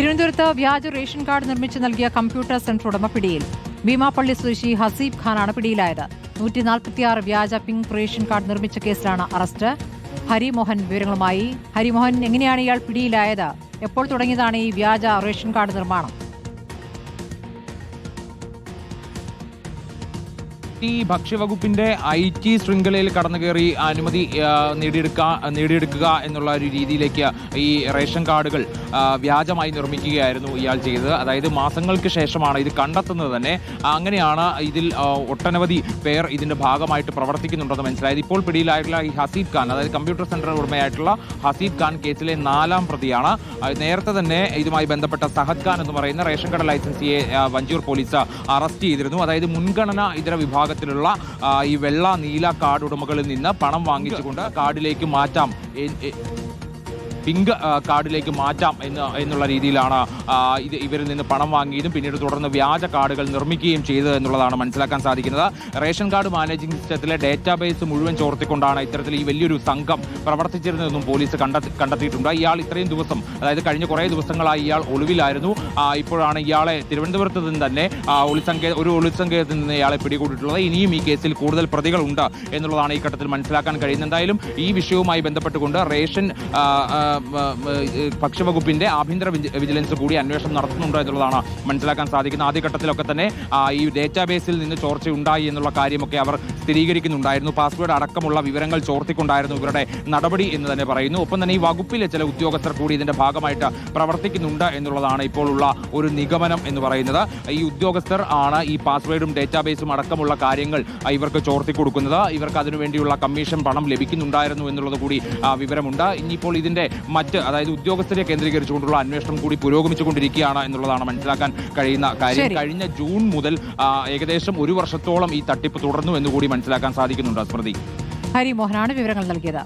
തിരുവനന്തപുരത്ത് വ്യാജ ration card നിർമ്മിച്ച് നൽകിയ കമ്പ്യൂട്ടർ സെന്റർ ഉടമ പിടിയിൽ. ഭീമാപ്പള്ളി സ്വദേശി ഹസീബ് ഖാനാണ് പിടിയിലായത്. നൂറ്റി നാൽപ്പത്തിയാറ് വ്യാജ പിങ്ക് റേഷൻ കാർഡ് നിർമ്മിച്ച കേസിലാണ് അറസ്റ്റ്. ഹരിമോഹൻ വിവരങ്ങളുമായി. ഹരിമോഹൻ എങ്ങനെയാണ് ഇയാൾ പിടിയിലായത്? എപ്പോൾ തുടങ്ങിയതാണ് ഈ വ്യാജ റേഷൻ കാർഡ് നിർമ്മാണം? ഈ ഭക്ഷ്യവകുപ്പിന്റെ ഐ ടി ശൃംഖലയിൽ കടന്നു കയറി അനുമതി നേടിയെടുക്ക നേടിയെടുക്കുക എന്നുള്ള ഒരു രീതിയിലേക്ക് ഈ റേഷൻ കാർഡുകൾ വ്യാജമായി നിർമ്മിക്കുകയായിരുന്നു ഇയാൾ ചെയ്തത്. അതായത് മാസങ്ങൾക്ക് ശേഷമാണ് ഇത് കണ്ടെത്തുന്നത് തന്നെ. അങ്ങനെയാണ് ഇതിൽ ഒട്ടനവധി പേർ ഇതിന്റെ ഭാഗമായിട്ട് പ്രവർത്തിക്കുന്നുണ്ടെന്ന് മനസ്സിലായത്. ഇപ്പോൾ പിടിയിലായിട്ടുള്ള ഈ ഹസീബ് ഖാൻ അതായത് കമ്പ്യൂട്ടർ സെന്റർ ഉടമയായിട്ടുള്ള ഹസീബ് ഖാൻ കേസിലെ നാലാം പ്രതിയാണ്. നേരത്തെ തന്നെ ഇതുമായി ബന്ധപ്പെട്ട സഹദ് ഖാൻ എന്ന് പറയുന്ന റേഷൻ കട ലൈസൻസിയെ വഞ്ചൂർ പോലീസ് അറസ്റ്റ് ചെയ്തിരുന്നു. അതായത് മുൻഗണന ഇതര വിഭാഗത്തിലുള്ള ഈ വെള്ള നീല കാർഡ് ഉടമകളിൽ നിന്ന് പണം വാങ്ങിച്ചുകൊണ്ട് കാർഡിലേക്ക് മാറ്റാം. പിങ്ക് കാർഡിലേക്ക് മാറ്റാം എന്ന് എന്നുള്ള രീതിയിലാണ് ഇത് ഇവരിൽ നിന്ന് പണം വാങ്ങിയതും പിന്നീട് തുടർന്ന് വ്യാജ കാർഡുകൾ നിർമ്മിക്കുകയും ചെയ്തത് എന്നുള്ളതാണ് മനസ്സിലാക്കാൻ സാധിക്കുന്നത്. റേഷൻ കാർഡ് മാനേജിംഗ് സിസ്റ്റത്തിലെ ഡേറ്റാബേസ് മുഴുവൻ ചോർത്തിക്കൊണ്ടാണ് ഇത്തരത്തിൽ ഈ വലിയൊരു സംഘം പ്രവർത്തിച്ചിരുന്നതെന്നും പോലീസ് കണ്ടെത്തി കണ്ടെത്തിയിട്ടുണ്ട്. ഇയാൾ ഇത്രയും ദിവസം അതായത് കഴിഞ്ഞ കുറേ ദിവസങ്ങളായി ഇയാൾ ഒളിവിലായിരുന്നു. ഇപ്പോഴാണ് ഇയാളെ തിരുവനന്തപുരത്ത് നിന്ന് തന്നെ ഒളിസംഖ്യ ഒരു ഒളിസംഖ്യത്തിൽ നിന്ന് ഇയാളെ പിടികൂടിയിട്ടുള്ളത്. ഇനിയും ഈ കേസിൽ കൂടുതൽ പ്രതികളുണ്ട് എന്നുള്ളതാണ് ഈ ഘട്ടത്തിൽ മനസ്സിലാക്കാൻ കഴിയുന്നത്. എന്തായാലും ഈ വിഷയവുമായി ബന്ധപ്പെട്ടുകൊണ്ട് റേഷൻ ഭക്ഷ്യവകുപ്പിന്റെ ആഭ്യന്തര വിജിലൻസ് കൂടി അന്വേഷണം നടത്തുന്നുണ്ടോ എന്നുള്ളതാണ് മനസ്സിലാക്കാൻ സാധിക്കുന്നത്. ആദ്യഘട്ടത്തിലൊക്കെ തന്നെ ഈ ഡേറ്റാബേസിൽ നിന്ന് ചോർച്ച ഉണ്ടായി എന്നുള്ള കാര്യമൊക്കെ അവർ സ്ഥിരീകരിക്കുന്നുണ്ടായിരുന്നു. പാസ്വേഡ് അടക്കമുള്ള വിവരങ്ങൾ ചോർത്തിക്കൊണ്ടായിരുന്നു ഇവരുടെ നടപടി എന്ന് തന്നെ പറയുന്നു. ഒപ്പം തന്നെ ഈ വകുപ്പിലെ ചില ഉദ്യോഗസ്ഥർ കൂടി ഇതിന്റെ ഭാഗമായിട്ട് പ്രവർത്തിക്കുന്നുണ്ട് എന്നുള്ളതാണ് ഇപ്പോഴുള്ള ഒരു നിഗമനം എന്ന് പറയുന്നത്. ഈ ഉദ്യോഗസ്ഥർ ആണ് ഈ പാസ്വേഡും ഡേറ്റാബേസും അടക്കമുള്ള കാര്യങ്ങൾ ഇവർക്ക് ചോർത്തി കൊടുക്കുന്നത് ഇവർക്ക് അതിനുവേണ്ടിയുള്ള കമ്മീഷൻ പണം ലഭിക്കുന്നുണ്ടായിരുന്നു എന്നുള്ളത് കൂടി വിവരമുണ്ട്. ഇനിയിപ്പോൾ ഇതിന്റെ മറ്റ് അതായത് ഉദ്യോഗസ്ഥരെ കേന്ദ്രീകരിച്ചുകൊണ്ടുള്ള അന്വേഷണം കൂടി പുരോഗമിച്ചുകൊണ്ടിരിക്കുകയാണ് എന്നുള്ളതാണ് മനസ്സിലാക്കാൻ കഴിയുന്ന കാര്യം. കഴിഞ്ഞ ജൂൺ മുതൽ ഏകദേശം ഒരു വർഷത്തോളം ഈ തട്ടിപ്പ് തുടർന്നു എന്നുകൂടി മനസ്സിലാക്കാൻ സാധിക്കുന്നുണ്ട് സ്മൃതി ഹരിമോഹനാണ് വിവരങ്ങൾ നൽകിയത്.